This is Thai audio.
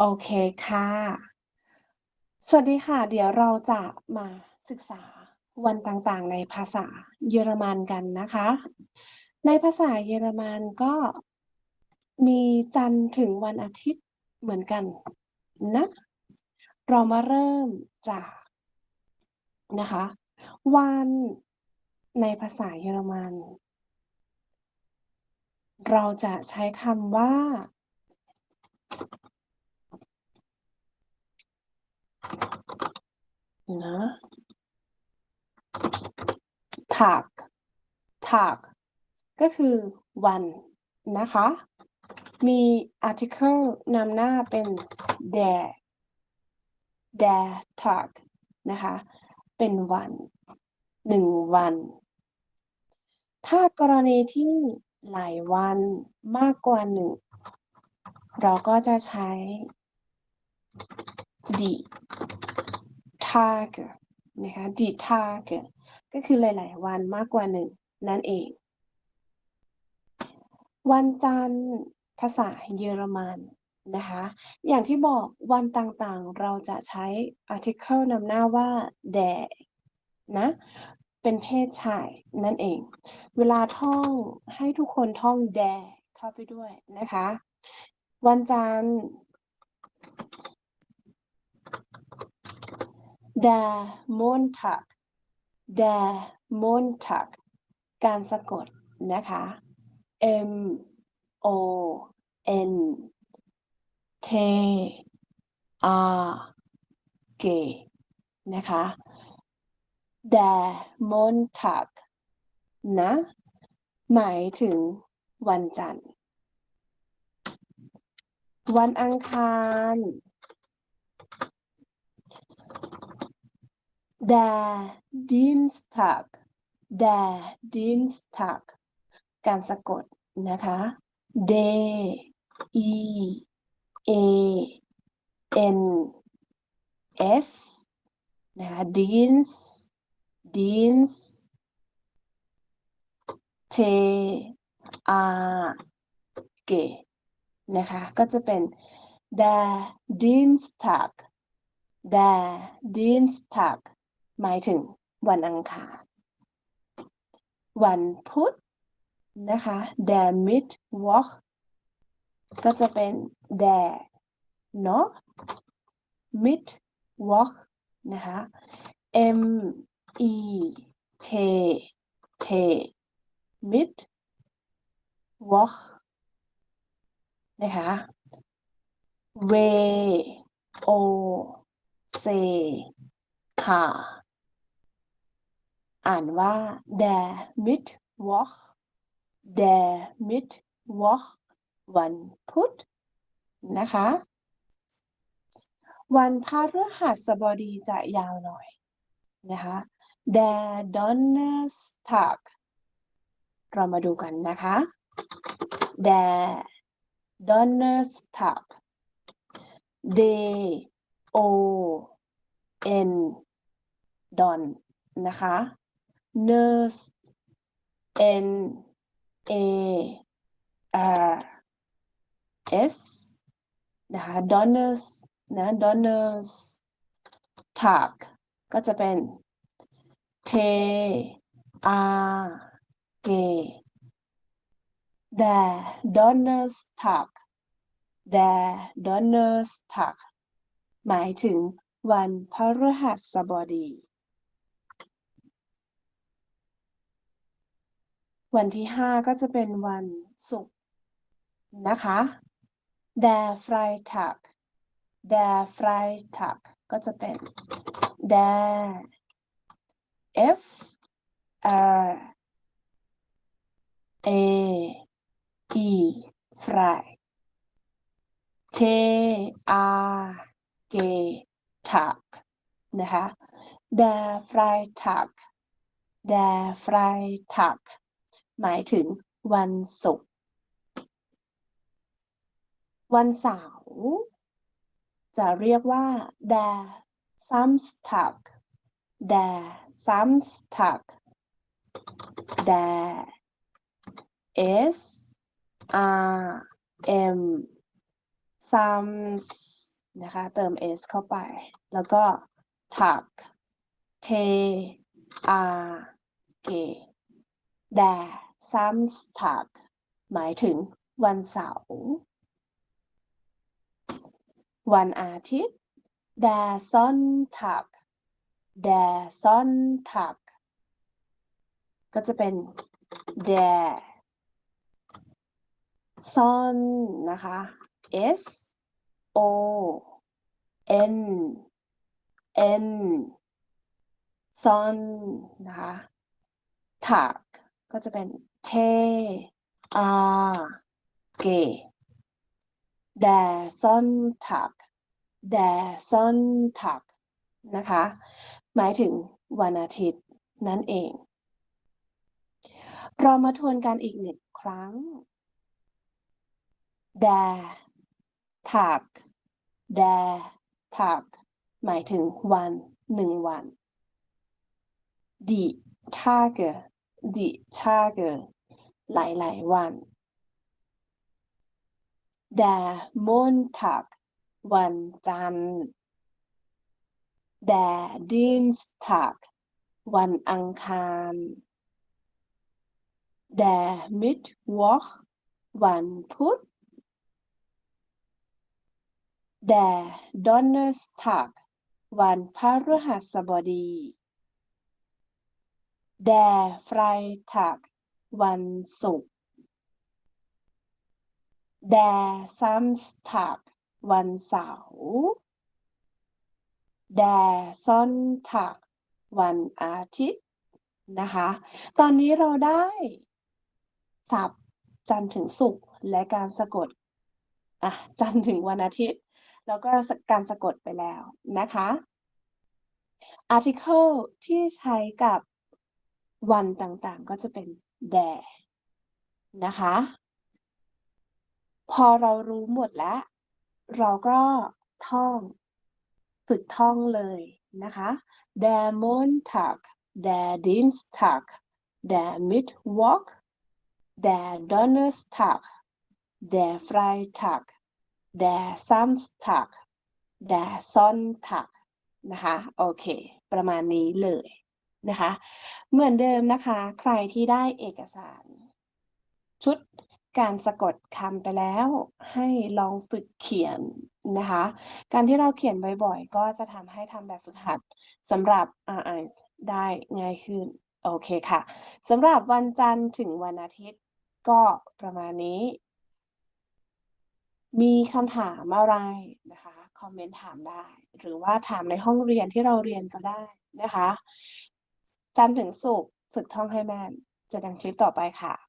โอเคค่ะ สวัสดีค่ะ เดี๋ยวเราจะมาศึกษาวันต่างๆ ในภาษาเยอรมันกันนะคะ ในภาษาเยอรมันก็มีจันทร์ถึงวันอาทิตย์เหมือนกันนะ เรามาเริ่มจากนะคะ วันในภาษาเยอรมัน เราจะใช้คำว่า นะ tag tag ก็คือวันนะคะ มี article นำหน้าเป็น der der tag นะคะ เป็นวันหนึ่งวัน ถ้ากรณีที่หลายวันมากกว่าหนึ่ง เราก็จะใช้ die Tage นะคะ die Tage ก็คือหลาย ๆ วันมากกว่าหนึ่งนั่นเอง วันจันทร์ภาษาเยอรมันนะคะ อย่างที่บอกวันต่าง ๆ เราจะใช้ article นำหน้าว่า der นะ เป็นเพศชายนั่นเอง เวลาท่องให้ทุกคนท่อง der เข้าไปด้วยนะคะ วันจันทร์ der Montag der Montag การสะกดนะคะ M O N T R G นะคะ der Montag นะ หมายถึงวันจันทร์ วันอังคาร der Dienstag der Dienstag การสะกดนะคะ D E A N S นะคะ Dienst Dienst T R G นะคะ ก็จะเป็น der Dienstag der Dienstag หมายถึงวันอังคาร วันพุธนะคะ der Mittwoch ก็จะเป็น der เนาะ Mittwoch นะคะ M E T T Mittwoch นะคะ W O C H อ่านว่า der mit woch der Mittwoch วันพุธนะคะ วันพฤหัสบดีจะยาวหน่อยนะคะ der Donnerstag เรามาดูกันนะคะ der Donnerstag D O N Don นะคะ nurse N A R S นะคะ Donners นะ Donners Tag ก็จะเป็น T R G der Donnerstag der Donnerstag หมายถึงวันพฤหัสบดี วันที่ห้าก็จะเป็นวันศุกร์นะคะ der Freitag der Freitag ก็จะเป็น der F R A E Frei T R G Tag นะคะ der Freitag der Freitag หมายถึงวันศุกร์ วันเสาร์จะเรียกว่า der Samstag der Samstag der S R M Sams นะคะ เติม s เข้าไป แล้วก็ tag t a g d a samstag หมายถึงวันเสาร์ วันอาทิตย์ der Sonntag der Sonntag ก็จะเป็น der Son นะคะ S O N N Son นะคะ Tag ก็จะเป็น T R G der Sonntag der Sonntag นะคะ หมายถึงวันอาทิตย์นั่นเอง เรามาทวนกันอีกหนึ่งครั้ง der Tag der Tag หมายถึงวันหนึ่งวัน die Tage die Tage หลายหลายๆวัน der Montag วันจันทร์ der Dienstag วันอังคาร der Mittwoch วันพุธ der Donnerstag วันพฤหัสบดี der Freitag วันศุกร์ der Samstag วันเสาร์ der Sonntag วันอาทิตย์นะคะ ตอนนี้เราได้ศัพท์จันทร์ถึงศุกร์และการสะกดอะจันทร์ถึงวันอาทิตย์ แล้วก็การสะกดไปแล้วนะคะ article ที่ใช้กับวันต่างๆ ก็จะเป็น der นะคะ พอเรารู้หมดแล้ว เราก็ท่อง ฝึกท่องเลยนะคะ der Montag der Dienstag der Mittwoch der Donnerstag der Freitag der Samstag der Sonntag นะคะ โอเค ประมาณนี้เลย นะคะ เหมือนเดิมนะคะ ใครที่ได้เอกสาร ชุดการสะกดคำไปแล้ว ให้ลองฝึกเขียนนะคะ การที่เราเขียนบ่อยๆ ก็จะทำให้ทำแบบฝึกหัดสำหรับ RI ได้ง่ายขึ้น โอเคค่ะสำหรับวันจันทร์ถึงวันอาทิตย์ก็ประมาณนี้ มีคำถามอะไรนะคะ คอมเมนต์ถามได้ หรือว่าถามในห้องเรียนที่เราเรียนก็ได้นะคะ จันทร์ถึงศุกร์ฝึกท่องให้แม่นเจอกันคลิปต่อไปค่ะ